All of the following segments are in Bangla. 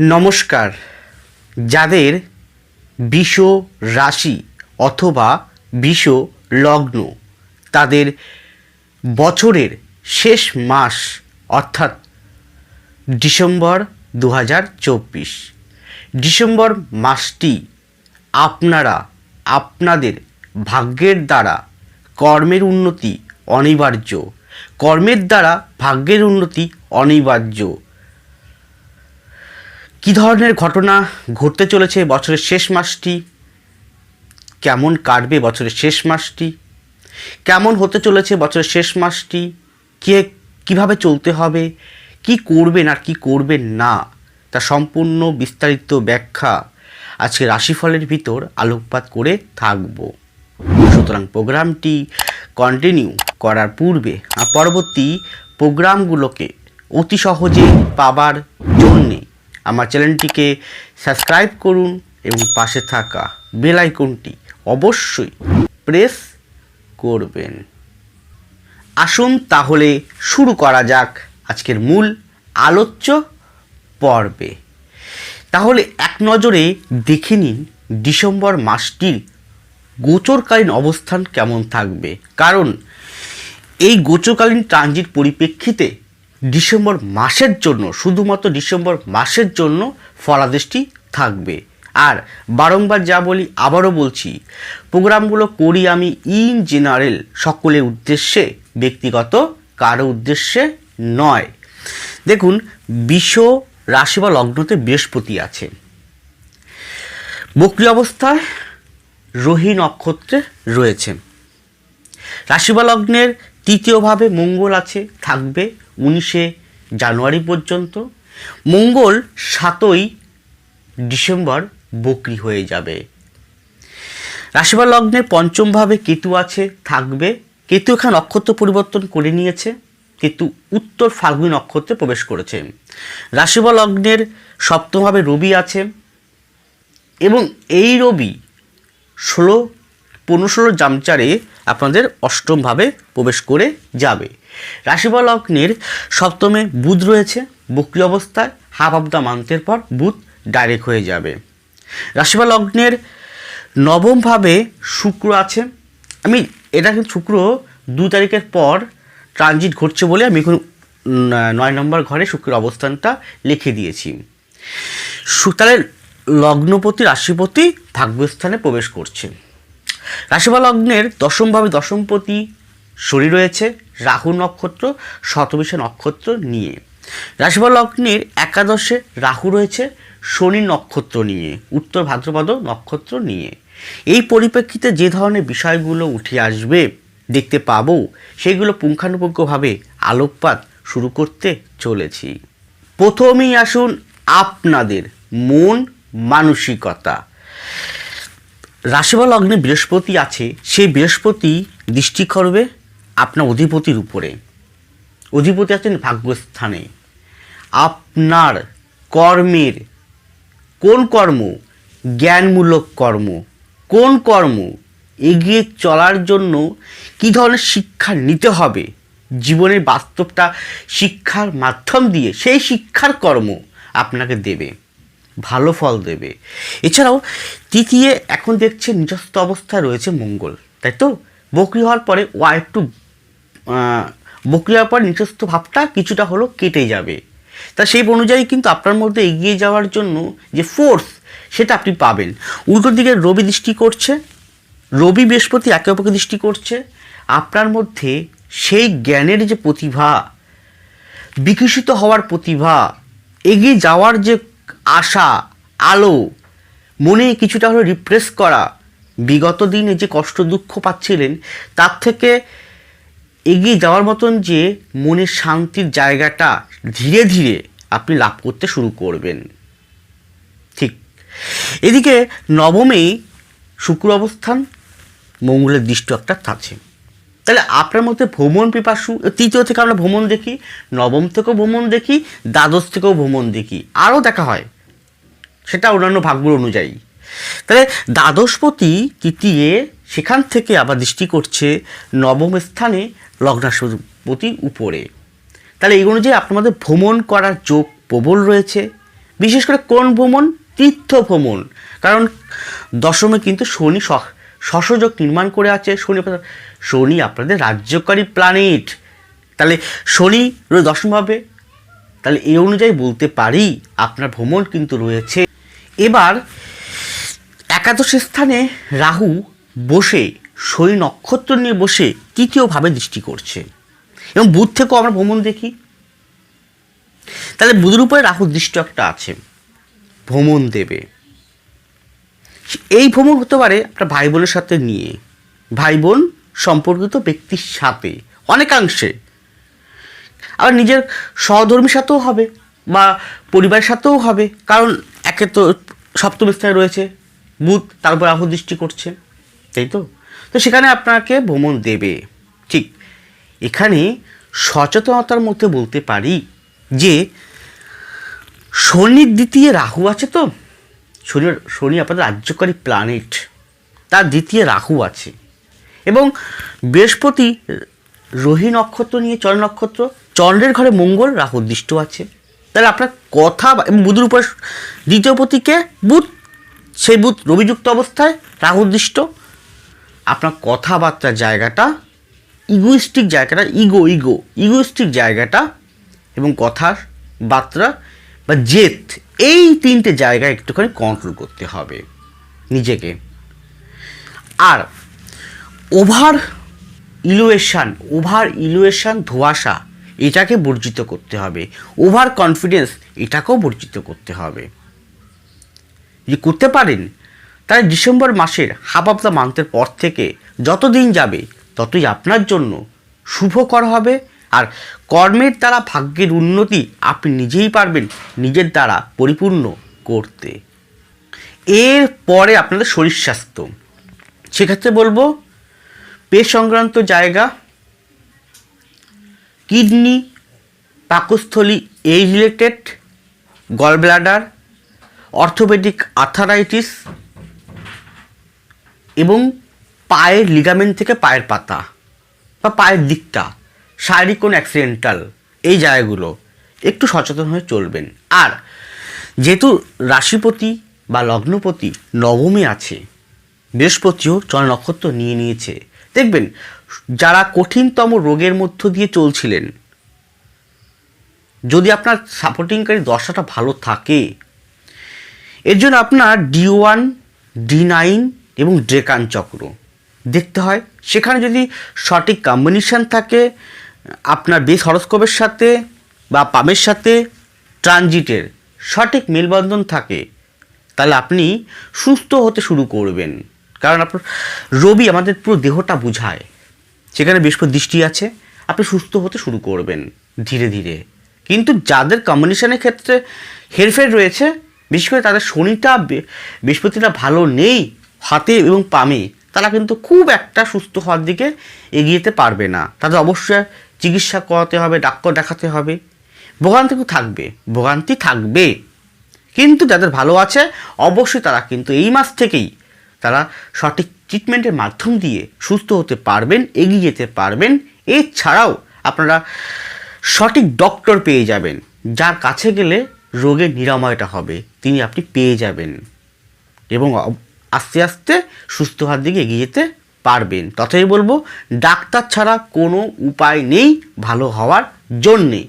নমস্কার। যাদের বিষ রাশি অথবা বিষ লগ্ন, তাদের বছরের শেষ মাস অর্থাৎ ডিসেম্বর দু হাজার চব্বিশ। ডিসেম্বর মাসটি আপনারা আপনাদের ভাগ্যের দ্বারা কর্মের উন্নতি অনিবার্য। কর্মের দ্বারা ভাগ্যের উন্নতি অনিবার্য। কী ধরনের ঘটনা ঘটতে চলেছে বছরের শেষ মাসটি? কেমন কাটবে বছরের শেষ মাসটি? কেমন হতে চলেছে বছরের শেষ মাসটি? কে, কীভাবে চলতে হবে? কি করবেন আর কি করবেন না? তা সম্পূর্ণ বিস্তারিত ব্যাখ্যা আজকে রাশিফলের ভিতর আলোকপাত করে থাকব। সুতরাং প্রোগ্রামটি কন্টিনিউ করার পূর্বে পরবর্তী প্রোগ্রামগুলোকে অতি সহজে পাবার জন্যে আমার চ্যানেলটিকে সাবস্ক্রাইব করুন এবং পাশে থাকা বেল আইকনটি অবশ্যই প্রেস করবেন। আসুন তাহলে শুরু করা যাক আজকের মূল আলোচ্য পর্বে। তাহলে এক নজরে দেখে নিন ডিসেম্বর মাসটির গোচরকালীন অবস্থান কেমন থাকবে। কারণ এই গোচরকালীন ট্রানজিট পরিপ্রেক্ষিতে ডিসেম্বর মাসের জন্য, শুধুমাত্র ডিসেম্বর মাসের জন্য ফলাদেশটি থাকবে। আর বারংবার যা বলি, আবারও বলছি, প্রোগ্রামগুলো করি আমি ইন জেনারেল সকলের উদ্দেশ্যে, ব্যক্তিগত কারও উদ্দেশ্যে নয়। দেখুন, বিশ্ব রাশি বা লগ্নতে বৃহস্পতি আছে। বক্রি অবস্থায় রোহি নক্ষত্রে রয়েছে। রাশি বা লগ্নের তৃতীয়ভাবে মঙ্গল আছে, থাকবে। উনিশে জানুয়ারি পর্যন্ত। মঙ্গল সাতই ডিসেম্বর বকরি হয়ে যাবে। রাশিবা লগ্নের পঞ্চমভাবে কেতু আছে, থাকবে। কেতু এখানে নক্ষত্র পরিবর্তন করে নিয়েছে। কেতু উত্তর ফাল্গুনী নক্ষত্রে প্রবেশ করেছে। রাশিবা লগ্নের সপ্তমভাবে রবি আছে এবং এই রবি ষোলো, পনেরো, ষোলো জামচারে আপনাদের অষ্টমভাবে প্রবেশ করে যাবে। রাশিবা লগ্নের সপ্তমে বুধ রয়েছে। বক্রি অবস্থায় হাফ অফ দ্য মান্থের পর বুধ ডাইরেক্ট হয়ে যাবে। রাশিবা লগ্নের নবমভাবে শুক্র আছে। আমি এটা কিন্তু শুক্র দু তারিখের পর ট্রানজিট ঘটছে বলে আমি এখন নয় নম্বর ঘরে শুক্রের অবস্থানটা লিখে দিয়েছি। তাহলে লগ্নপতি, রাশিপতি ভাগ্যস্থানে প্রবেশ করছে। রাশিফল লগ্নের দশমভাবে দশমপতি শরীর রয়েছে। রাহু নক্ষত্র শতবিশা নক্ষত্র নিয়ে। রাশিফল লগ্নের একাদশে রাহু রয়েছে, শনি নক্ষত্র নিয়ে, উত্তর ভাদ্রপদ নক্ষত্র নিয়ে। এই পরিপ্রেক্ষিতে যে ধরনের বিষয়গুলো উঠে আসবে দেখতে পাবো, সেগুলো পুঙ্খানুপুঙ্খভাবে আলোকপাত শুরু করতে চলেছি। প্রথমেই আসুন আপনাদের মন মানসিকতা। রাশি বা লগ্নে বৃহস্পতি আছে, সেই বৃহস্পতি দৃষ্টি করবে আপনার অধিপতির উপরে। অধিপতি আছেন ভাগ্যস্থানে। আপনার কর্মের কোন কর্ম? জ্ঞানমূলক কর্ম। কোন কর্ম? এগিয়ে চলার জন্য কী ধরনের শিক্ষা নিতে হবে? জীবনের বাস্তবটা শিক্ষার মাধ্যম দিয়ে সেই শিক্ষার কর্ম আপনাকে দেবে, ভালো ফল দেবে। এছাড়াও তৃতীয়, এখন দেখছে নিজস্ব অবস্থায় রয়েছে মঙ্গল, তাই তো? বকরি হওয়ার পরে ও একটু বকরি হওয়ার পর নিজস্ব ভাবটা কিছুটা হলো কেটে যাবে। তা সেই অনুযায়ী কিন্তু আপনার মধ্যে এগিয়ে যাওয়ার জন্য যে ফোর্স সেটা আপনি পাবেন। উল্টো দিকে রবি দৃষ্টি করছে, রবি বৃহস্পতি একে অপরকে দৃষ্টি করছে। আপনার মধ্যে সেই জ্ঞানের যে প্রতিভা, বিকশিত হওয়ার প্রতিভা, এগিয়ে যাওয়ার যে আশা, আলো, মনে কিছুটা হলো রিপ্রেস করা, বিগত দিনে যে কষ্ট দুঃখ পাচ্ছিলেন, তার থেকে এগিয়ে যাওয়ার মতন যে মনের শান্তির জায়গাটা ধীরে ধীরে আপনি লাভ করতে শুরু করবেন। ঠিক। এদিকে নবমেই শুক্র অবস্থান, মঙ্গলের দৃষ্টি একটা থাকছে। তাহলে আপনার মধ্যে ভ্রমণ পিপাসু, তৃতীয় থেকে আমরা ভ্রমণ দেখি, নবম থেকেও ভ্রমণ দেখি, দ্বাদশ থেকেও ভ্রমণ দেখি, আরও দেখা হয়। সেটা অন্যান্য ভাগগুলো অনুযায়ী। তাহলে দ্বাদশপতি তৃতীয় সেখান থেকে আবার দৃষ্টি করছে নবম স্থানে লগ্নাধিপতি উপরে। তাহলে এই অনুযায়ী মধ্যে ভ্রমণ করার যোগ প্রবল রয়েছে। বিশেষ করে কোন ভ্রমণ? তীর্থ ভ্রমণ। কারণ দশমে কিন্তু শনি স- শশযোগ নির্মাণ করে আছে। শনি শনি আপনাদের রাজ্যকারী প্ল্যানেট তাহলে শনি দশম হবে। তাহলে এই অনুযায়ী বলতে পারি আপনার ভ্রমণ কিন্তু রয়েছে। এবার একাদশ স্থানে রাহু বসে শনি নক্ষত্র নিয়ে বসে তৃতীয়ভাবে দৃষ্টি করছে। এবং বুধ থেকেও আমরা ভ্রমণ দেখি। তাহলে বুধের উপরে রাহু দৃষ্টি একটা আছে। ভ্রমণ দেবে। এই ভ্রমণ হতে পারে আপনার ভাই বোনের সাথে নিয়ে। ভাই বোন সম্পর্কিত ব্যক্তির সাথে, অনেকাংশে। আবার নিজের সহধর্মীর সাথেও হবে বা পরিবারের সাথেও হবে। কারণ একে তো সপ্তম স্থানে রয়েছে। বুধ তার উপর রাহু দৃষ্টি করছে, তাই তো? তো সেখানে আপনাকে ভ্রমণ দেবে। ঠিক। এখানে সচেতনতার মধ্যে বলতে পারি যে, শনির দ্বিতীয় রাহু আছে তো? শনি শনি আপনাদের রাজ্যকারী প্ল্যানেট তার দ্বিতীয় রাহু আছে। এবং বৃহস্পতি রোহী নক্ষত্র নিয়ে চন্দ্র নক্ষত্র, চন্দ্রের ঘরে মঙ্গল, রাহু দৃষ্ট আছে। তাহলে আপনার কথা এবং বুধের উপর দ্বিতীয় পতিকে বুধ সেই বুধ রবিযুক্ত অবস্থায়, রাহু দৃষ্ট। আপনার কথাবার্তার জায়গাটা ইগোইস্টিক জায়গাটা ইগো ইগো ইগোইস্টিক জায়গাটা এবং কথার বার্তা বা জেদ, এই তিনটে জায়গায় একটুখানি কন্ট্রোল করতে হবে নিজেকে। আর ওভার ইলুয়েশান ওভার ইলুয়েশান ধোয়াশা, এটাকে বর্জিত করতে হবে। ওভার কনফিডেন্স এটাকেও বর্জিত করতে হবে। যদি করতে পারেন, তাহলে ডিসেম্বর মাসের হাফ অফ দ্য মান্থের পর থেকে যত দিন যাবে, ততই আপনার জন্য শুভকর হবে। আর কর্মের দ্বারা ভাগ্যের উন্নতি আপনি নিজেই পারবেন নিজের দ্বারা পরিপূর্ণ করতে। এর পরে আপনাদের শরীর স্বাস্থ্য। সেক্ষেত্রে বলব, পেট সংক্রান্ত জায়গা, কিডনি, পাকস্থলী এই related gall bladder orthopaedic arthritis এবং পায়ের লিগামেন্ট থেকে পায়ের পাতা বা পায়ের দিকটা, শারীরিক কোনো অ্যাক্সিডেন্টাল এই জায়গাগুলো একটু সচেতন হয়ে চলবেন। আর যেহেতু রাশিপতি বা লগ্নপতি নবমী আছে, বৃহস্পতিও চন্দ্র নক্ষত্র নিয়ে নিয়েছে, দেখবেন যারা কঠিনতম রোগের মধ্য দিয়ে চলছিলেন, যদি আপনার সাপোর্টিংকারী দশাটা ভালো থাকে এর জন্য আপনার ডি ওয়ান ডি নাইন এবং ড্রেকান চক্র দেখতে হয়। সেখানে যদি সঠিক কম্বিনেশান থাকে, আপনার বেশ হরস্কোপের সাথে বা পামের সাথে ট্রানজিটের সঠিক মেলবন্ধন থাকে, তাহলে আপনি সুস্থ হতে শুরু করবেন। কারণ আপনার রবি আমাদের পুরো দেহটা বুঝায়। সেখানে বৃহস্পতি দৃষ্টি আছে, আপনি সুস্থ হতে শুরু করবেন ধীরে ধীরে। কিন্তু যাদের কম্বিনেশনের ক্ষেত্রে হেরফের রয়েছে বিশেষ করে তাদের শনিটা বৃহস্পতিটা ভালো নেই হাতে এবং পামে, তারা কিন্তু খুব একটা সুস্থ হওয়ার দিকে এগিয়ে যেতে পারবে না। তাদের অবশ্যই চিকিৎসা করাতে হবে, ডাক্তার দেখাতে হবে। ভোগান্তি থাকবে ভোগান্তি থাকবে। কিন্তু যাদের ভালো আছে, অবশ্যই তারা কিন্তু এই মাস থেকেই তারা সঠিক ট্রিটমেন্টের মাধ্যম দিয়ে সুস্থ হতে পারবেন, এগিয়ে যেতে পারবেন। এছাড়াও আপনারা সঠিক ডক্টর পেয়ে যাবেন, যার কাছে গেলে রোগের নিরাময়টা হবে। তিনি আপনি পেয়ে যাবেন। এবং আস্তে আস্তে সুস্থ হওয়ার দিকে এগিয়ে যেতে পারবেন। তথাই বলব, ডাক্তার ছাড়া কোনো উপায় নেই ভালো হওয়ার জন্যে।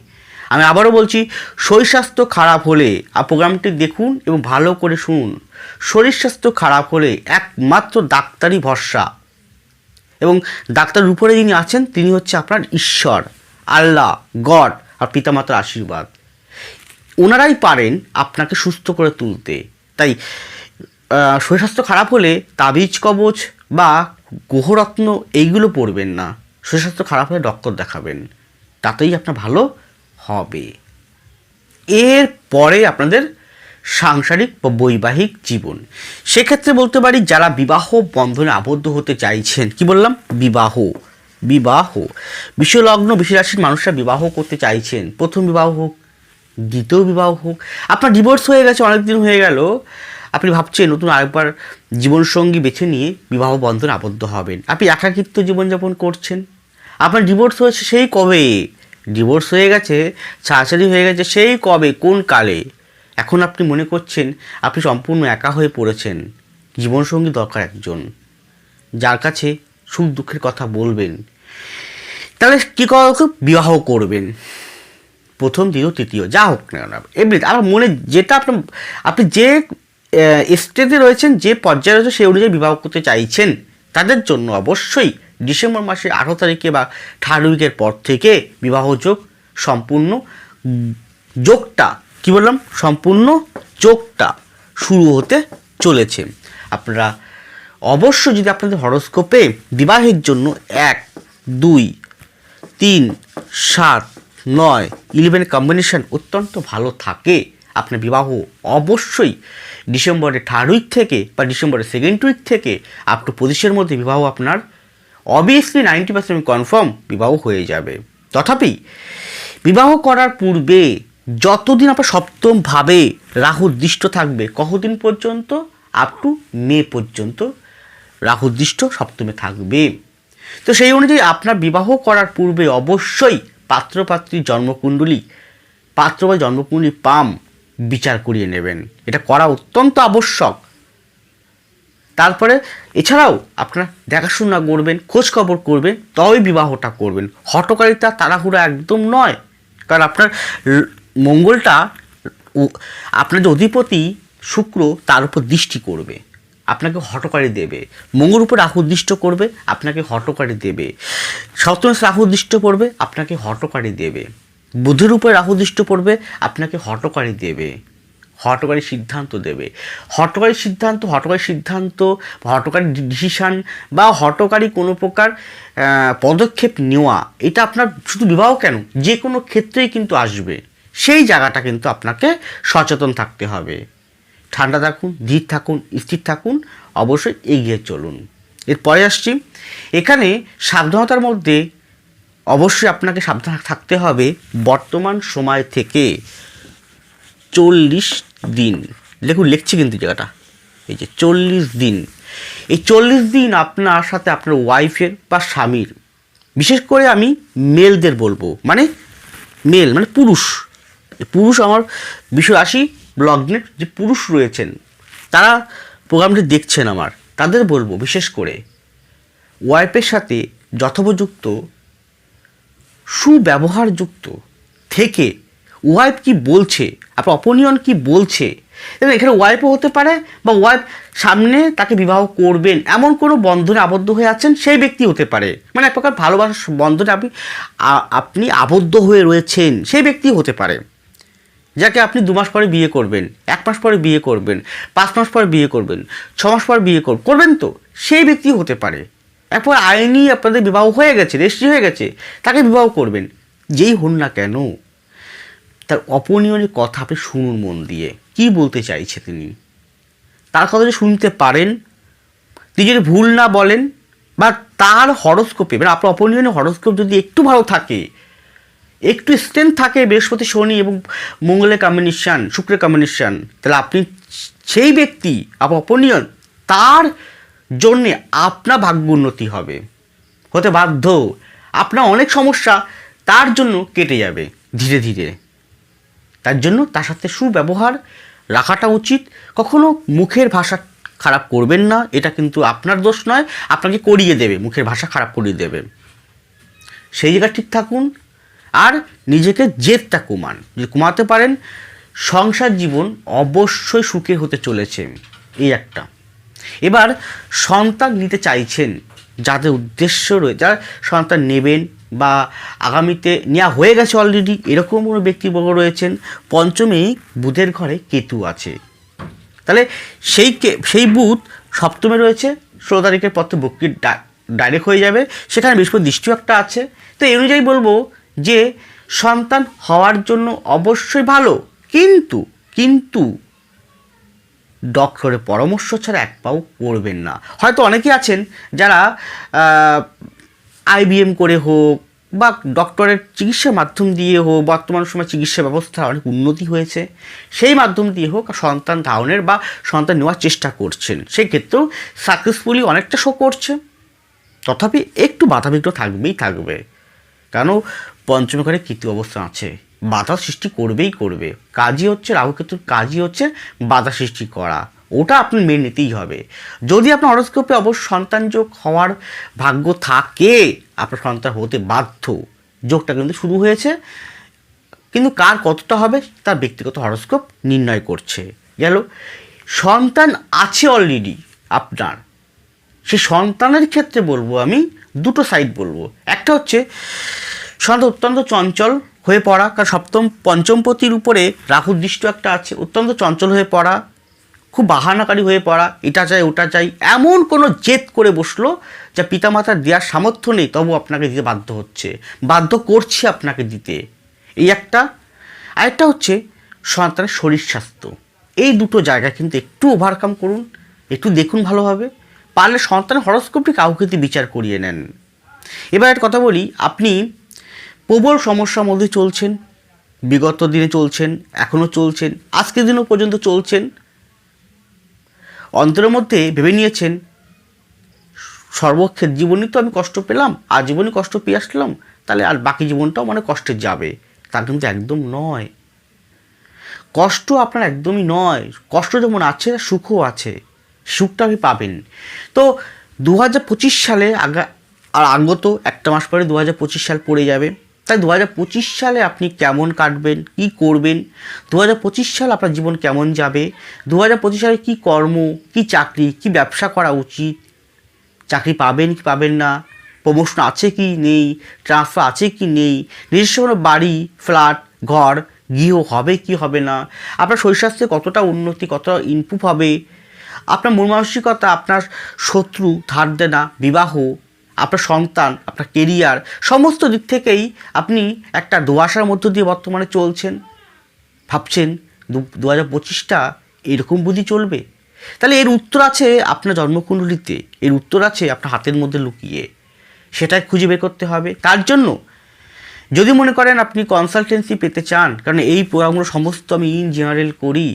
আমি আবারও বলছি, শরীর স্বাস্থ্য খারাপ হলে প্রোগ্রামটি দেখুন এবং ভালো করে শুনুন। শরীর স্বাস্থ্য খারাপ হলে একমাত্র ডাক্তারই ভরসা। এবং ডাক্তারের উপরে যিনি আছেন, তিনি হচ্ছে আপনার ঈশ্বর, আল্লাহ, গড, আর পিতামাতার আশীর্বাদ। ওনারাই পারেন আপনাকে সুস্থ করে তুলতে। তাই শরীর স্বাস্থ্য খারাপ হলে তাবিজ, কবচ বা গ্রহরত্ন এইগুলো পড়বেন না। শরীর স্বাস্থ্য খারাপ হলে ডক্টর দেখাবেন। তাতেই আপনার ভালো হবে। এর পরে আপনাদের সাংসারিক বা বৈবাহিক জীবন। সেক্ষেত্রে বলতে পারি, যারা বিবাহ বন্ধনে আবদ্ধ হতে চাইছেন, কি বললাম? বিবাহ। বিবাহ। বিশ্বলগ্ন, বিশ্বরাশির মানুষরা বিবাহ করতে চাইছেন। প্রথম বিবাহ হোক দ্বিতীয় বিবাহ হোক। আপনার ডিভোর্স হয়ে গেছে অনেক দিন হয়ে গেল। আপনি ভাবছেন নতুন আরেকবার জীবনসঙ্গী বেছে নিয়ে বিবাহ বন্ধন আবদ্ধ হবেন। আপনি একাকিত্ব জীবনযাপন করছেন। আপনার ডিভোর্স হয়েছে সেই কবে? ডিভোর্স হয়ে গেছে, ছাড়াছাড়ি হয়ে গেছে সেই কবে? কোন কালে? এখন আপনি মনে করছেন আপনি সম্পূর্ণ একা হয়ে পড়েছেন। জীবনসঙ্গী দরকার একজন। যার কাছে সুখ দুঃখের কথা বলবেন। তাহলে কী করা বিবাহ করবেন? প্রথম দ্বিতীয় তৃতীয়, যা হোক না এমনি আমার মনে, যেটা আপনার আপনি যে স্টেজে রয়েছেন, যে পর্যায়ে রয়েছে সেই অনুযায়ী বিবাহ করতে চাইছেন, তাদের জন্য অবশ্যই ডিসেম্বর মাসের আঠারো তারিখে বা থার্ড উইকের পর থেকে বিবাহ যোগ সম্পূর্ণ, যোগটা, কি বললাম? সম্পূর্ণ যোগটা শুরু হতে চলেছে। আপনারা অবশ্য যদি আপনাদের হরস্কোপে বিবাহের জন্য এক, দুই, তিন, সাত নয় ইলেভেন কম্বিনেশন অত্যন্ত ভালো থাকে। আপনার বিবাহ অবশ্যই ডিসেম্বরের থার্ড উইক থেকে বা ডিসেম্বরের সেকেন্ড উইক থেকে আপ টু পঁচিশের মধ্যে বিবাহ আপনার অবভিয়াসলি নাইনটি পার্সেন্ট কনফার্ম বিবাহ হয়ে যাবে। তথাপি বিবাহ করার পূর্বে যতদিন আপনার সপ্তমভাবে রাহু দৃষ্ট থাকবে, কতদিন পর্যন্ত? আপ টু মে পর্যন্ত রাহু দৃষ্ট সপ্তমে থাকবে। তো সেই অনুযায়ী আপনার বিবাহ করার পূর্বে অবশ্যই পাত্রপাত্রীর জন্মকুণ্ডলী, পাত্র বা জন্মকুণ্ডলী পাম বিচার করিয়ে নেবেন। এটা করা অত্যন্ত আবশ্যক। তারপরে এছাড়াও আপনারা দেখাশোনা করবেন খোঁজ খবর করবেন, তবেই বিবাহটা করবেন। হটকারিতা তাড়াহুড়া একদম নয়। কারণ আপনার মঙ্গলটা আপনার যে অধিপতি শুক্র তার উপর দৃষ্টি করবে। আপনাকে হটকারি দেবে। মঙ্গল উপর রাহু দৃষ্ট করবে, আপনাকে হটকারি দেবে। সপ্তমশ রাহু দৃষ্ট পড়বে আপনাকে হটকারি দেবে। বুধের উপরে রাহু দৃষ্ট পড়বে আপনাকে হটকারি দেবে। হটকারী সিদ্ধান্ত দেবে। হটকারী সিদ্ধান্ত হটকারী সিদ্ধান্ত হটকারী ডিসিশান বা হটকারী কোনো প্রকার পদক্ষেপ নেওয়া, এটা আপনার শুধু বিবাহ কেন? যে কোনো ক্ষেত্রেই কিন্তু আসবে। সেই জায়গাটা কিন্তু আপনাকে সচেতন থাকতে হবে। ঠান্ডা থাকুন, ধীর থাকুন, স্থির থাকুন, অবশ্যই এগিয়ে চলুন। এরপরে আসছি। এখানে সাবধানতার মধ্যে অবশ্যই আপনাকে সাবধান থাকতে হবে বর্তমান সময় থেকে চল্লিশ দিন। দেখুন, লিখছি কিন্তু জায়গাটা। এই যে চল্লিশ দিন। এই চল্লিশ দিন আপনার সাথে আপনার ওয়াইফের বা স্বামীর, বিশেষ করে আমি মেলদের বলব। মানে মেল মানে পুরুষ। পুরুষ আমার বিষয় আসি লগ্নের যে পুরুষ রয়েছেন, তারা প্রোগ্রামটি দেখছেন আমার, তাদের বলব বিশেষ করে ওয়াইফের সাথে যথোপযুক্ত, সুব্যবহারযুক্ত থেকে ওয়াইফ কি বলছে, আপনার অপনিয়ন কি বলছে এখানে ওয়াইফও হতে পারে বা ওয়াইফ সামনে তাকে বিবাহ করবেন, এমন কোনো বন্ধনে আবদ্ধ হয়ে আছেন সেই ব্যক্তি হতে পারে। মানে এক প্রকার ভালোবাসার বন্ধনে আপনি আপনি আবদ্ধ হয়ে রয়েছেন, সেই ব্যক্তি হতে পারে। যাকে আপনি দু মাস পরে বিয়ে করবেন, এক মাস পরে বিয়ে করবেন, পাঁচ মাস পরে বিয়ে করবেন, ছ মাস পর বিয়ে করবেন তো, সেই ব্যক্তি হতে পারে। এরপর আইনি আপনাদের বিবাহ হয়ে গেছে, রেজিস্ট্রি হয়ে গেছে, তাকে বিবাহ করবেন। যেই হন না কেন, তার অপনিয়নের কথা আপনি শুনুন মন দিয়ে। কি বলতে চাইছে তিনি? তার কথা যদি শুনতে পারেন যদি ভুল না বলেন, বা তার হরস্কোপে মানে আপনার অপনিয়নের হরস্কোপ যদি একটু ভালো থাকে একটু স্ট্রেংথ থাকে বৃহস্পতি, শনি এবং মঙ্গলের কম্বিনেশান শুক্রের কম্বিনেশান তাহলে আপনি সেই ব্যক্তি অপনিয়ন তার জন্যে আপনার ভাগ্য উন্নতি হবে। হতে বাধ্য। আপনার অনেক সমস্যা তার জন্য কেটে যাবে ধীরে ধীরে। তার জন্য তার সাথে সুব্যবহার রাখাটা উচিত। কখনো মুখের ভাষা খারাপ করবেন না, এটা কিন্তু আপনার দোষ নয়, আপনাকে করিয়ে দেবে, মুখের ভাষা খারাপ করিয়ে দেবে। সেই জায়গায় ঠিক থাকুন। আর নিজেকে জেদটা কমান যদি কমাতে পারেন, সংসার জীবন অবশ্যই সুখে হতে চলেছে, এই একটা। এবার সন্তান নিতে চাইছেন, যাদের উদ্দেশ্য রয়েছে যারা সন্তান নেবেন বা আগামীতে নেওয়া হয়ে গেছে অলরেডি এরকম কোনো ব্যক্তিবর্গ রয়েছেন, পঞ্চমে বুধের ঘরে কেতু আছে। তাহলে সেই সেই বুথ সপ্তমে রয়েছে, ষোলো তারিখের পর তো বক্রির ডাইরেক্ট হয়ে যাবে, সেখানে বৃহস্পতি দৃষ্টিও একটা আছে। তো এই অনুযায়ী বলব যে সন্তান হওয়ার জন্য অবশ্যই ভালো, কিন্তু কিন্তু ডক্টরের পরামর্শ ছাড়া এক পাও করবেন না। হয়তো অনেকেই আছেন যারা আইবিএম করে হোক বা ডক্টরের চিকিৎসার মাধ্যম দিয়ে হোক, বর্তমান সময় চিকিৎসা ব্যবস্থা অনেক উন্নতি হয়েছে, সেই মাধ্যম দিয়ে হোক সন্তান ধারণের বা সন্তান নেওয়ার চেষ্টা করছেন। সেই ক্ষেত্রেও সাকসেসফুলি অনেকটা শো করছে। তথাপি একটু বাধাবিঘ্ন থাকবেই থাকবে। কেন? পঞ্চম ঘরে কীর্তি অবস্থা আছে। বাধা সৃষ্টি করবেই করবে। কাজই হচ্ছে রাহুকেতুর কাজই হচ্ছে বাধা সৃষ্টি করা। ওটা আপনি মেনে নিতেই হবে। যদি আপনার হরস্কোপে অবশ্য সন্তান যোগ হওয়ার ভাগ্য থাকে, আপনার সন্তান হতে বাধ্য। যোগটা কিন্তু শুরু হয়েছে। কিন্তু কার কতটা হবে? তার ব্যক্তিগত হরস্কোপ নির্ণয় করছে। গেল। সন্তান আছে অলরেডি আপনার। সে সন্তানের ক্ষেত্রে বলব আমি দুটো সাইড বলব। একটা হচ্ছে সন্তান অত্যন্ত চঞ্চল হয়ে পড়া, কারণ সপ্তম, পঞ্চমপতির উপরে রাহুর দৃষ্ট একটা আছে, অত্যন্ত চঞ্চল হয়ে পড়া, খুব বাহানাকারী হয়ে পড়া, এটা চাই, ওটা চাই, এমন কোনো জেদ করে বসল যা পিতামাতার দেওয়ার সামর্থ্য নেই, তবু আপনাকে দিতে বাধ্য হচ্ছে, বাধ্য করছে আপনাকে দিতে। এই একটা। আরেকটা হচ্ছে সন্তানের শরীর স্বাস্থ্য এই দুটো জায়গা কিন্তু একটু ওভারকাম করুন, একটু দেখুন ভালোভাবে। পারলে সন্তান হরস্কোপটি কাউকে বিচার করিয়ে নেন। এবার একটা কথা বলি, আপনি প্রবল সমস্যার মধ্যে চলছেন, বিগত দিনে চলছেন এখনও চলছেন, আজকের দিনও পর্যন্ত চলছেন। অন্তরের মধ্যে ভেবে নিয়েছেন, সর্বক্ষেত্র জীবনই তো আমি কষ্ট পেলাম, আর জীবনে কষ্ট পেয়ে আসলাম, তাহলে আর বাকি জীবনটাও মানে কষ্টে যাবে। তা কিন্তু একদম নয়। কষ্ট আপনার একদমই নয়। কষ্ট যেমন আছে, সুখও আছে। সুখটা আপনি পাবেন। তো দু হাজার পঁচিশ সালে আগা আর আগত একটা মাস পরে দু হাজার পঁচিশ সাল পড়ে যাবে। তাই দু হাজার পঁচিশ সালে আপনি কেমন কাটবেন, কি করবেন দু হাজার পঁচিশ সাল আপনার জীবন কেমন যাবে দু হাজার পঁচিশ সালে কী কর্ম, কী চাকরি, কী ব্যবসা করা উচিত, চাকরি পাবেন কি পাবেন না প্রমোশন আছে কি নেই ট্রান্সফার আছে কি নেই, নিজস্ব কোনো বাড়ি ফ্ল্যাট ঘর, গৃহ হবে কি হবে না, আপনার শরীর স্বাস্থ্যে কতটা উন্নতি, কতটা ইমপ্রুভ হবে আপনার মন মানসিকতা, আপনার শত্রু, ধার দেনা, বিবাহ, আপনার সন্তান, আপনার কেরিয়ার সমস্ত দিক থেকেই আপনি একটা দোয়াশার মধ্য দিয়ে বর্তমানে চলছেন। ভাবছেন দু হাজার পঁচিশটা এরকম বুঝি চলবে? তাহলে এর উত্তর আছে আপনার জন্মকুণ্ডলিতে, এর উত্তর আছে আপনার হাতের মধ্যে লুকিয়ে। সেটাই খুঁজে বের করতে হবে। তার জন্য যদি মনে করেন আপনি কনসালটেন্সি পেতে চান, কারণ এই প্রোগ্রামগুলো সমস্ত আমি ইন জেনারেল করি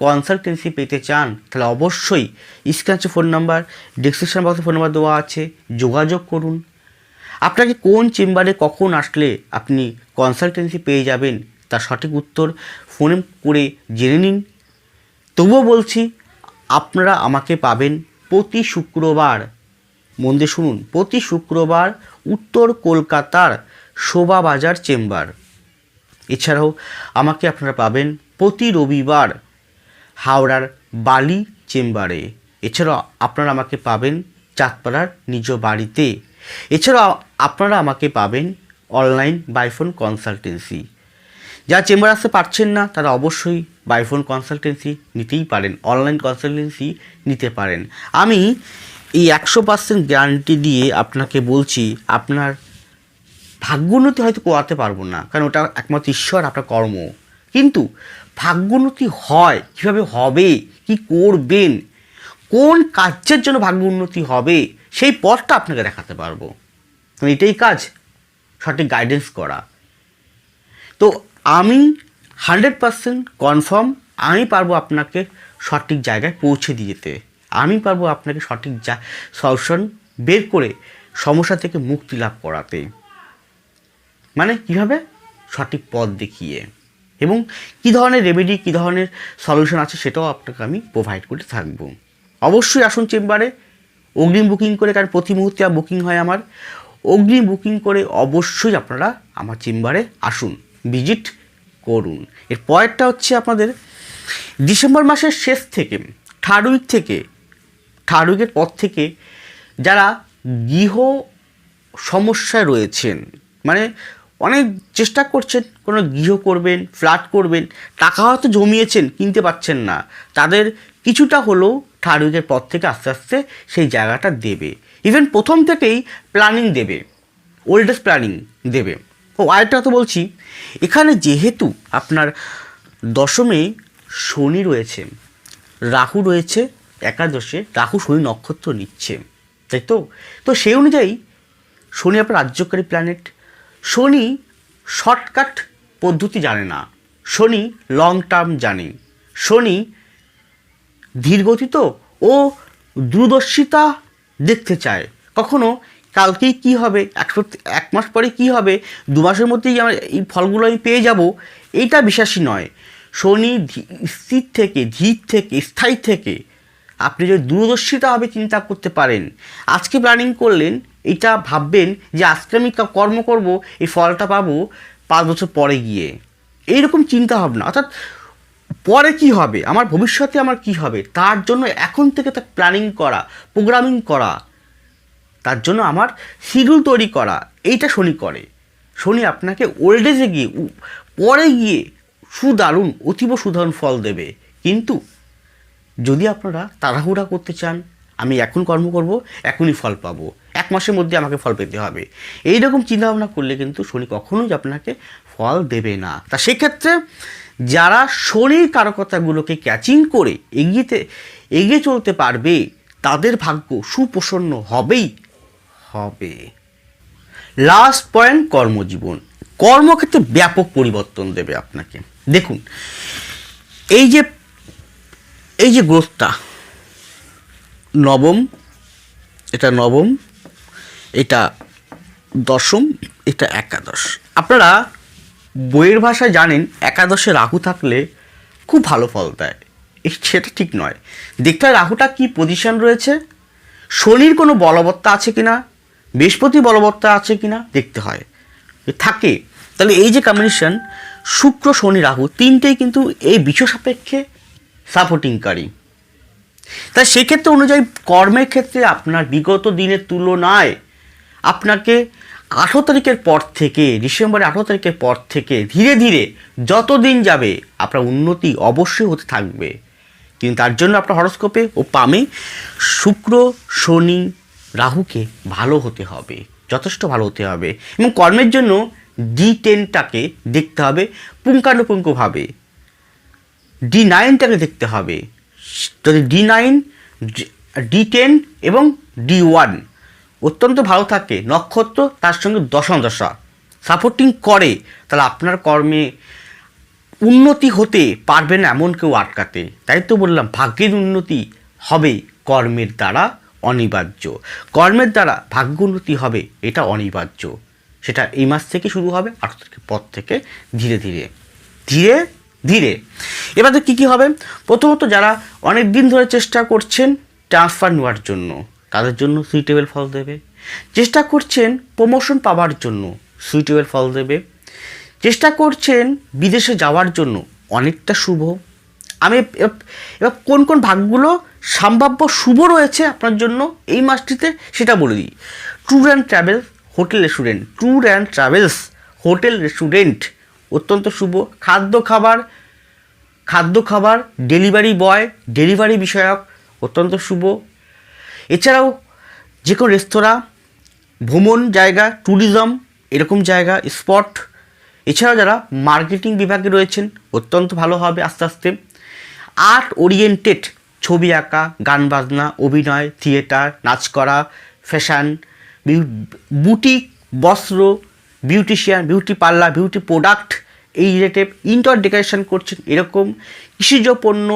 কনসালটেন্সি পেতে চান, তাহলে অবশ্যই স্ক্যাচে ফোন নাম্বার ডিসক্রিপশন বক্সে ফোন নাম্বার দেওয়া আছে, যোগাযোগ করুন। আপনাকে কোন চেম্বারে কখন আসলে আপনি কনসালটেন্সি পেয়ে যাবেন, তার সঠিক উত্তর ফোনে করে জেনে নিন। তবুও বলছি, আপনারা আমাকে পাবেন প্রতি শুক্রবার। মন দিয়ে শুনুন, প্রতি শুক্রবার উত্তর কলকাতার শোভাবাজার চেম্বার এছাড়াও আমাকে আপনারা পাবেন প্রতি রবিবার হাওড়ার বালি চেম্বারে। এছাড়াও আপনারা আমাকে পাবেন চাঁদপাড়ার নিজ বাড়িতে। এছাড়াও আপনারা আমাকে পাবেন অনলাইন বাইফোন কনসালটেন্সি। যারা চেম্বার আসতে পারছেন না, তারা অবশ্যই বাইফোন কনসালটেন্সি নিতেই পারেন, অনলাইন কনসালটেন্সি নিতে পারেন। আমি এই একশো পার্সেন্ট গ্যারান্টি দিয়ে আপনাকে বলছি, আপনার ভাগ্যোন্নতি হয়তো করাতে পারব না, কারণ ওটা একমাত্র ঈশ্বর, আপনার কর্ম। কিন্তু ভাগ্যোন্নতি হয়, কীভাবে হবে, কি করবেন, কোন কাজের জন্য ভাগ্য উন্নতি হবে, সেই পথটা আপনাকে দেখাতে পারব। এটাই কাজ, সঠিক গাইডেন্স করা। তো আমি হান্ড্রেড পারসেন্ট কনফার্ম আমি পারব আপনাকে সঠিক জায়গায় পৌঁছে দিতে। আমি পারব আপনাকে সঠিক যা সলিউশন বের করে সমস্যা থেকে মুক্তি লাভ করাতে। মানে কীভাবে? সঠিক পথ দেখিয়ে। এবং কী ধরনের রেমেডি কী ধরনের সলিউশন আছে সেটাও আপনাকে আমি প্রোভাইড করতে থাকব। অবশ্যই আসুন চেম্বারে, অগ্রিম বুকিং করে, কারণ প্রতি মুহূর্তে বুকিং হয় আমার। অগ্রিম বুকিং করে অবশ্যই আপনারা আমার চেম্বারে আসুন ভিজিট করুন। এর পরেরটা হচ্ছে আপনাদের, ডিসেম্বর মাসের শেষ থেকে থার্ড উইক থেকে থার্ড উইকের পর থেকে যারা গৃহ সমস্যায় রয়েছেন মানে অনেক চেষ্টা করছেন, কোনো গৃহ করবেন ফ্ল্যাট করবেন, টাকা হয়তো জমিয়েছেন, কিনতে পারছেন না। তাদের কিছুটা হলেও থার্ড উইকের পর থেকে আস্তে আস্তে সেই জায়গাটা দেবে। ইভেন প্রথম থেকেই প্ল্যানিং দেবে ওল্ডেস্ট প্ল্যানিং দেবে। ও আরেকটা তো বলছি, এখানে যেহেতু আপনার দশমে শনি রয়েছে, রাহু রয়েছে, একাদশে রাহু শনি নক্ষত্র নিচ্ছে, তাই তো? তো সেই অনুযায়ী শনি আপনার রাজ্যকারী প্ল্যানেট শনি শর্টকাট পদ্ধতি জানে না। শনি লং টার্ম জানে। শনি ধীরগতি তো ও দূরদর্শিতা দেখতে চায়। কখনো কালকেই কি হবে, এক এক মাস পরে কি হবে, দু মাসের মধ্যেই আমার এই ফলগুলো আমি পেয়ে যাব এইটা বিশ্বাসী নয়। শনি স্থির থেকে, ধীর থেকে, স্থায়ী থেকে আপনি যদি দূরদর্শিতাভাবে চিন্তা করতে পারেন, আজকে প্ল্যানিং করলেন এটা ভাববেন যে আজকে আমি কর্ম করব, এই ফলটা পাবো পাঁচ বছর পরে গিয়ে। এইরকম চিন্তা ভাবনা অর্থাৎ পরে কি হবে? আমার ভবিষ্যতে আমার কি হবে? তার জন্য এখন থেকে তার প্ল্যানিং করা প্রোগ্রামিং করা, তার জন্য আমার শিডিউল তৈরি করা, এইটা শনি করে। শনি আপনাকে ওল্ড এজে গিয়ে পরে গিয়ে সুদারুণ, অতীব সুদারুণ ফল দেবে। কিন্তু যদি আপনারা তাড়াহুড়া করতে চান, আমি এখন কর্ম করব, এখনই ফল পাবো। এক মাসের মধ্যে আমাকে ফল পেতে হবে। এই রকম চিন্তাভাবনা করলে কিন্তু শনি কখনোই আপনাকে ফল দেবে না। তা সেক্ষেত্রে যারা শনির কারকতাগুলোকে ক্যাচিং করে এগিয়েতে, এগিয়ে চলতে পারবে, তাদের ভাগ্য সুপ্রসন্ন হবেই, হবে। লাস্ট পয়েন্ট কর্মজীবন। কর্মক্ষেত্রে ব্যাপক পরিবর্তন দেবে আপনাকে। দেখুন, এই যে এই যে গ্রোথটা, নবম, এটা নবম এটা দশম, এটা একাদশ। আপনারা বইয়ের ভাষায় জানেন, একাদশে রাহু থাকলে খুব ভালো ফল দেয়। সেটা ঠিক নয়। দেখতে হয় রাহুটা কী পজিশন রয়েছে? শনির কোনো বলবত্তা আছে কিনা? বৃহস্পতি বলবত্তা আছে কিনা? দেখতে হয়। থাকে। তাহলে এই যে কম্বিনেশন শুক্র, শনি, রাহু তিনটেই কিন্তু এই বিশ্ব সাপেক্ষে সাপোর্টিংকারী তাই সেক্ষেত্রে অনুযায়ী কর্মের ক্ষেত্রে আপনার বিগত দিনের তুলনায় আপনাকে আঠেরো তারিখের পর থেকে, ডিসেম্বরের আঠেরো তারিখের পর থেকে ধীরে ধীরে যত দিন যাবে আপনার উন্নতি অবশ্যই হতে থাকবে। কিন্তু তার জন্য আপনার হরস্কোপে ও পামে শুক্র, শনি, রাহুকে ভালো হতে হবে, যথেষ্ট ভালো হতে হবে এবং কর্মের জন্য ডি টেনটাকে দেখতে হবে পুঙ্খানুপুঙ্খভাবে। ডি নাইনটাকে দেখতে হবে। যদি ডি নাইন ডি টেন এবং ডি ওয়ান অত্যন্ত ভালো থাকে। নক্ষত্র তার সঙ্গে দশম দশা। সাপোর্টিং করে, তাহলে আপনার কর্মে উন্নতি হতে পারবে না এমন কেউ আটকাতে। তাই তো বললাম, ভাগ্যের উন্নতি হবে কর্মের দ্বারা অনিবার্য। কর্মের দ্বারা ভাগ্য উন্নতি হবে, এটা অনিবার্য। সেটা এই মাস থেকে শুরু হবে আঠারো তারিখের পর থেকে ধীরে ধীরে। ধীরে ধীরে। এবার তো কী কী হবে? প্রথমত যারা অনেক দিন ধরে চেষ্টা করছেন ট্রান্সফার নেওয়ার জন্য। তাদের জন্য? সুইটেবল ফল দেবে। চেষ্টা করছেন প্রমোশন পাওয়ার জন্য। সুইটেবল ফল দেবে। চেষ্টা করছেন বিদেশে যাওয়ার জন্য। অনেকটা শুভ। আমি এব- এবার কোন কোন ভাগগুলো সম্ভাব্য শুভ রয়েছে আপনার জন্য এই মাসটিতে সেটা বলে দিই। Tour and travel hotel restaurant tour and travels hotel restaurant অত্যন্ত শুভ। খাদ্য খাবার খাদ্য খাবার ডেলিভারি বয় ডেলিভারি বিষয়ক। অত্যন্ত শুভ। এছাড়াও যে কোনো রেস্তোরাঁ, ভ্রমণ জায়গা, ট্যুরিজম, এরকম জায়গা, স্পট, এছাড়াও যারা মার্কেটিং বিভাগে রয়েছেন, অত্যন্ত ভালো হবে আস্তে আস্তে। আর্ট ওরিয়েন্টেড ছবি আঁকা, গান বাজনা, অভিনয়, থিয়েটার, নাচ করা, ফ্যাশন বুটিক, বস্ত্র, beautician, beauty parlour, beauty product, এই রিলেটেড ইনডোর ডেকোরেশন করছেন, এরকম কৃষিজ পণ্য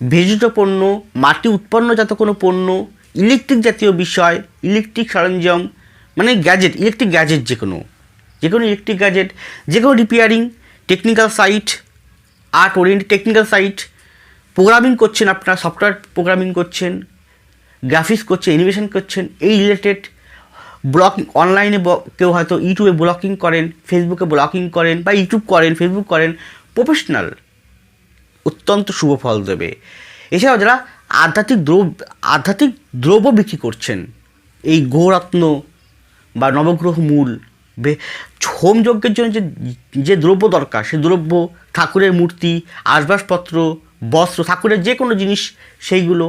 ভেষজ পণ্য, মাটি উৎপন্নজাত কোনো পণ্য ইলেকট্রিক জাতীয় বিষয়, ইলেকট্রিক সরঞ্জাম মানে গ্যাজেট, ইলেকট্রিক গ্যাজেট যে কোনো যে কোনো ইলেকট্রিক গ্যাজেট যে কোনো repairing technical site art orient technical site programming করছেন আপনারা সফটওয়্যার প্রোগ্রামিং করছেন গ্রাফিক্স করছেন অ্যানিমেশন করছেন, এই রিলেটেড ব্লকিং অনলাইনে কেউ হয়তো ইউটিউবে ব্লকিং করেন ফেসবুকে ব্লকিং করেন, বা ইউটিউব করেন ফেসবুক করেন প্রফেশনাল অত্যন্ত শুভ ফল দেবে। এছাড়াও যারা আধ্যাত্মিক দ্রব্য আধ্যাত্মিক দ্রব্য বিক্রি করছেন। এই গৌরত্ন বা নবগ্রহ মূল হোম যজ্ঞের জন্য যে যে দ্রব্য দরকার সেই দ্রব্য, ঠাকুরের মূর্তি, আসবাসপত্র, বস্ত্র, ঠাকুরের যে কোনো জিনিস, সেইগুলো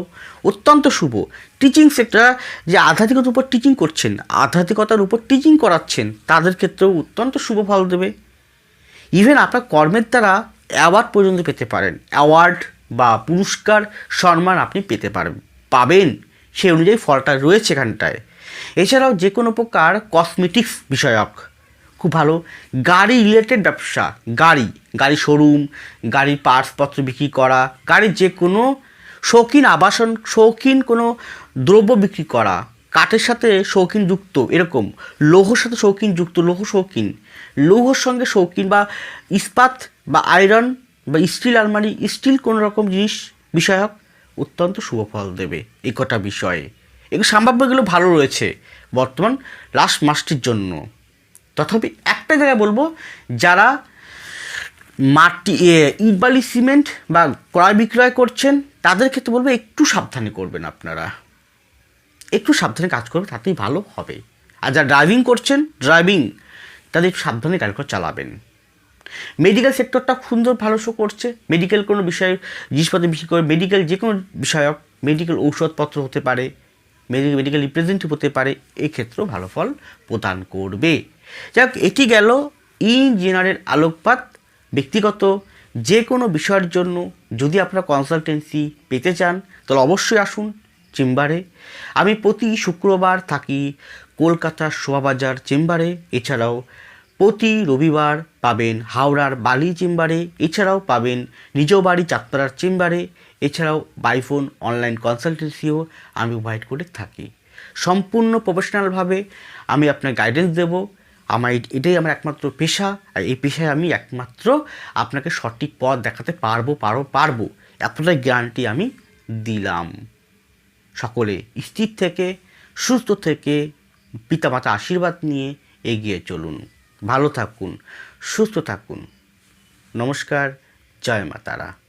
অত্যন্ত শুভ। টিচিং সেক্টর যে আধ্যাত্মিকতার উপর টিচিং করছেন, আধ্যাত্মিকতার উপর টিচিং করাচ্ছেন, তাদের ক্ষেত্রেও অত্যন্ত শুভ ফল দেবে। ইভেন আপনার কর্মের দ্বারা অ্যাওয়ার্ড পর্যন্ত পেতে পারেন। অ্যাওয়ার্ড বা পুরস্কার সম্মান আপনি পেতে পারেন পাবেন। সেই অনুযায়ী ফলটা রয়েছে এখানটায়। এছাড়াও যে কোনো প্রকার কসমেটিক্স বিষয়ক। খুব ভালো। গাড়ি রিলেটেড ব্যবসা। গাড়ি। গাড়ি শোরুম গাড়ির পার্টসপত্র বিক্রি করা গাড়ির যে কোনো শৌখিন আবাসন, শৌখিন কোনো দ্রব্য বিক্রি করা, কাঠের সাথে শৌখিন যুক্ত, এরকম। লৌহর সাথে শৌখিন যুক্ত, লৌহ শৌখিন। লৌহর সঙ্গে শৌখিন বা ইস্পাত বা আয়রন বা স্টিল আলমারি স্টিল কোনো রকম জিনিস বিষয়ক অত্যন্ত শুভ ফল দেবে এই কটা বিষয়ে। এগুলো সম্ভাব্যগুলো ভালো রয়েছে বর্তমান লাস্ট মাসটির জন্য। তথাপি একটা জায়গায় বলব, যারা মাটি ইট, বালি, সিমেন্ট বা ক্রয় বিক্রয় করছেন, তাদের ক্ষেত্রে বলব একটু সাবধানে করবেন আপনারা। একটু সাবধানে কাজ করবে তাতেই ভালো হবে। আর যারা ড্রাইভিং করছেন ড্রাইভিং তাদের একটু সাবধানে গাড়ি চালাবেন। মেডিকেল সেক্টরটা সুন্দর, ভালো শো করছে। মেডিকেল কোনো বিষয়ে জিনিসপত্র বিক্রি করে মেডিকেল যে কোনো বিষয়ক মেডিকেল ঔষধপত্র হতে পারে মেডিকেল মেডিকেল রিপ্রেজেন্টেটিভ হতে পারে, এক্ষেত্রেও ভালো ফল প্রদান করবে। যাই হোক, এটি গেল ইঞ্জিনিয়ারের আলোকপাত। ব্যক্তিগত যে কোনো বিষয়ের জন্য যদি আপনারা কনসালটেন্সি পেতে চান, তাহলে অবশ্যই আসুন চেম্বারে। আমি প্রতি শুক্রবার থাকি কলকাতার শোভাবাজার চেম্বারে। এছাড়াও প্রতি রবিবার পাবেন হাওড়ার বালি চেম্বারে, এছাড়াও পাবেন নিজ বাড়ি চাঁদপাড়ার চেম্বারে, এছাড়াও বাইফোন অনলাইন কনসালটেন্সিও আমি প্রোভাইড করে থাকি। সম্পূর্ণ প্রফেশনালভাবে আমি আপনার গাইডেন্স দেব। আমার এটাই আমার একমাত্র পেশা, আর এই পেশায় আমি একমাত্র আপনাকে সঠিক পথ দেখাতে পারব পারব পারব। এতটাই গ্যারান্টি আমি দিলাম। সকলে স্থির থেকে, সুস্থ থেকে পিতামাতা আশীর্বাদ নিয়ে এগিয়ে চলুন। ভালো থাকুন সুস্থ থাকুন। নমস্কার জয় মা তারা।